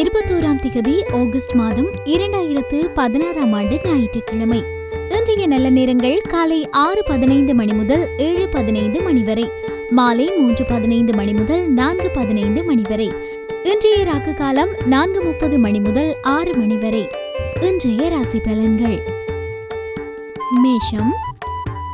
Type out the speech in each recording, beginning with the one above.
இருபத்தோராம் திகதி ஆகஸ்ட் மாதம் இரண்டாயிரத்து பதினாறாம் ஆண்டு ஞாயிற்றுக்கிழமை. இன்றைய நல்ல நேரங்கள் காலை ஆறு பதினைந்து மணி முதல் ஏழு பதினைந்து மணி வரை. மாலை மூன்று பதினைந்து மணி முதல் நான்கு பதினைந்து மணி வரை. இன்றைய ராக்கு காலம் நான்கு முப்பது மணி முதல் ஆறு மணி வரை. இன்றைய ராசி பலன்கள். மேஷம்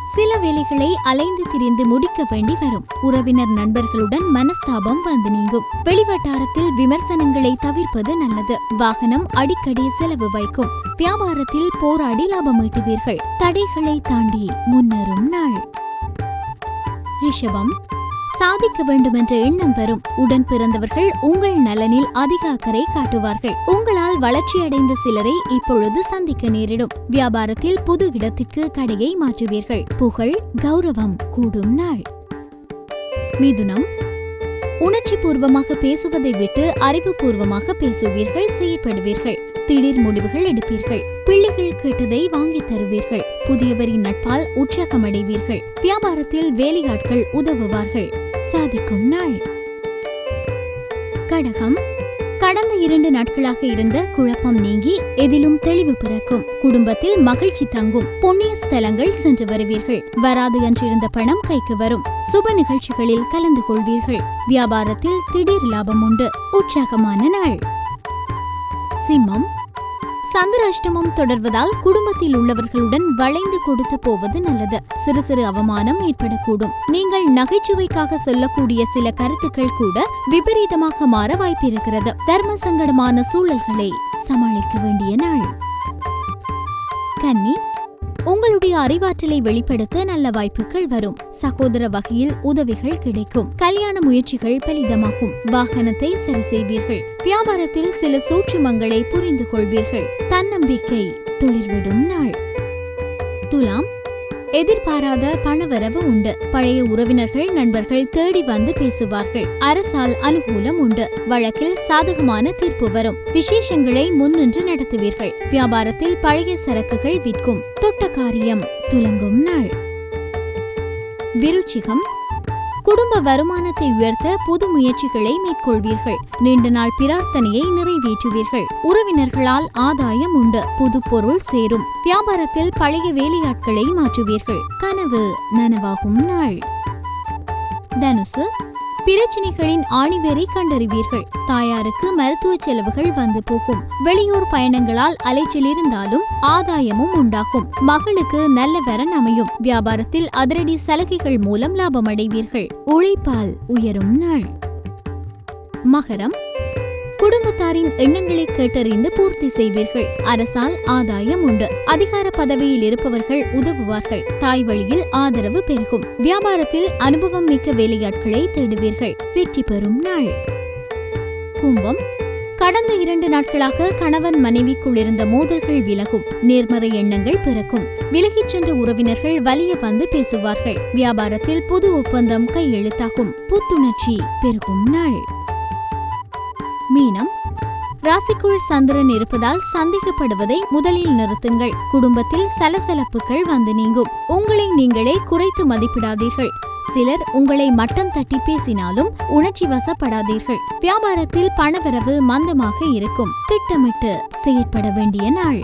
சில வேலைகளை அலைந்து திரிந்து முடிக்க வேண்டி வரும். உறவினர் நண்பர்களுடன் மனஸ்தாபம் வந்து நீங்கும். வெளிவட்டாரத்தில் விமர்சனங்களை தவிர்ப்பது நல்லது. வாகனம் அடிக்கடி செலவு வைக்கும். வியாபாரத்தில் போராடி லாபம் ஈட்டுவீர்கள். தடைகளை தாண்டி முன்னேறும் நாள். ரிஷபம் சாதிக்க வேண்டும் என்ற எண்ணம் வரும். உடன் பிறந்தவர்கள் உங்கள் நலனில் அதிக அக்கறை காட்டுவார்கள். உங்கள் உங்களால் வளர்ச்சியடைந்த சிலரை இப்பொழுது சந்திக்க நேரிடும். வியாபாரத்தில் புது இடத்திற்கு கடையை மாற்றுவீர்கள். புகழ் கௌரவம் கூடும் நாள். மிதுனம். உணர்ச்சி பூர்வமாக பேசுவதை விட்டு அறிவுபூர்வமாக பேசுவீர்கள் செயற்படுவீர்கள். திடீர் முடிவுகள் எடுப்பீர்கள். பிள்ளைகள் கேட்டதை வாங்கித் தருவீர்கள். புதியவரின் நட்பால் உற்சாகமடைவீர்கள். வியாபாரத்தில் வேலையாட்கள் உதவுவார்கள். சாதிக்கும் நாள். கடகம். கடந்த இரண்டு நாட்களாக இருந்த குழப்பம் நீங்கி எதிலும் தெளிவு பிறக்கும். குடும்பத்தில் மகிழ்ச்சி தங்கும் புண்ணிய ஸ்தலங்கள் சென்று வருவீர்கள். வராது என்றிருந்த பணம் கைக்கு வரும். சுப நிகழ்ச்சிகளில் கலந்து கொள்வீர்கள். வியாபாரத்தில் திடீர் லாபம் உண்டு. உற்சாகமான நாள். சிம்மம் சந்திராஷ்டமம் தொடர்வதால் குடும்பத்தில் உள்ளவர்களுடன் வளைந்து கொடுத்து போவது நல்லது. சிறு சிறு அவமானம் ஏற்படக்கூடும். நீங்கள் நகைச்சுவைக்காக சொல்லக்கூடிய சில கருத்துக்கள் கூட விபரீதமாக மாற வாய்ப்பிருக்கிறது. தர்ம சங்கடமான சூழல்களை சமாளிக்க வேண்டிய நாள். கன்னி உங்களுடைய அறிவாற்றலை வெளிப்படுத்த நல்ல வாய்ப்புகள் வரும். சகோதர வகையில் உதவிகள் கிடைக்கும். கல்யாண முயற்சிகள் பலிதமாகும் வாகனத்தை சரி செய்வீர்கள் வியாபாரத்தில் சில சூட்சுமங்களை புரிந்து கொள்வீர்கள் தன்னம்பிக்கை துளிர்விடும் நாள். துலாம் எதிர்பாராத பணவரவு உண்டு. பழைய உறவினர்கள் நண்பர்கள் தேடி வந்து பேசுவார்கள். அரசால் அனுகூலம் உண்டு. வழக்கில் சாதகமான தீர்ப்பு வரும். விசேஷங்களை முன்னின்று நடத்துவீர்கள். வியாபாரத்தில் பழைய சரக்குகள் விற்கும். தொட்ட காரியம். துலங்கும் நாள். விருச்சிகம் குடும்ப வருமானத்தை உயர்த்த புது முயற்சிகளை மேற்கொள்வீர்கள். நீண்ட நாள் பிரார்த்தனையை நிறைவேற்றுவீர்கள். உறவினர்களால் ஆதாயம் உண்டு. புது பொருள் சேரும். வியாபாரத்தில் பழைய வேலையாட்களை மாற்றுவீர்கள். கனவு நனவாகும் நாள். தனுசு பிரச்சினைகளின் ஆணிவேரை கண்டறிவீர்கள். தாயாருக்கு மருத்துவ செலவுகள் வந்து போகும். வெளியூர் பயணங்களால் அலைச்சல் இருந்தாலும் ஆதாயமும் உண்டாகும். மகளுக்கு நல்ல வரன் அமையும். வியாபாரத்தில் அதிரடி சலுகைகள் மூலம் லாபம் அடைவீர்கள் உழைப்பால் உயரும் நாள். மகரம் குடும்பத்தாரின் எண்ணங்களை கேட்டறிந்து பூர்த்தி செய்வீர்கள். அரசால் ஆதாயம் உண்டு. அதிகார பதவியில் இருப்பவர்கள் உதவுவார்கள். தாய் வழியில் ஆதரவு பெருகும். வியாபாரத்தில் அனுபவம் மிக்க வேலையாட்களை தேடுவீர்கள். வெற்றி பெறும் நாள். கும்பம். கடந்த இரண்டு நாட்களாக கணவன் மனைவிக்குள் இருந்த மோதல்கள் விலகும். நேர்மறை எண்ணங்கள் பிறக்கும். விலகிச் சென்ற உறவினர்கள் வலிய வந்து பேசுவார்கள். வியாபாரத்தில் புது ஒப்பந்தம் கையெழுத்தாகும். புத்துணர்ச்சி பெருகும் நாள். மீனம். ராசிக்குள் சந்திரன் இருப்பதால் சந்தேகப்படுவதை முதலில் நிறுத்துங்கள். குடும்பத்தில் சலசலப்புகள் வந்து நீங்கும். உங்களை நீங்களே குறைத்து மதிப்பிடாதீர்கள். சிலர் உங்களை மட்டம் தட்டி பேசினாலும் உணர்ச்சி வசப்படாதீர்கள். வியாபாரத்தில் பணவரவு மந்தமாக இருக்கும். திட்டமிட்டு செயற்பட வேண்டிய நாள்.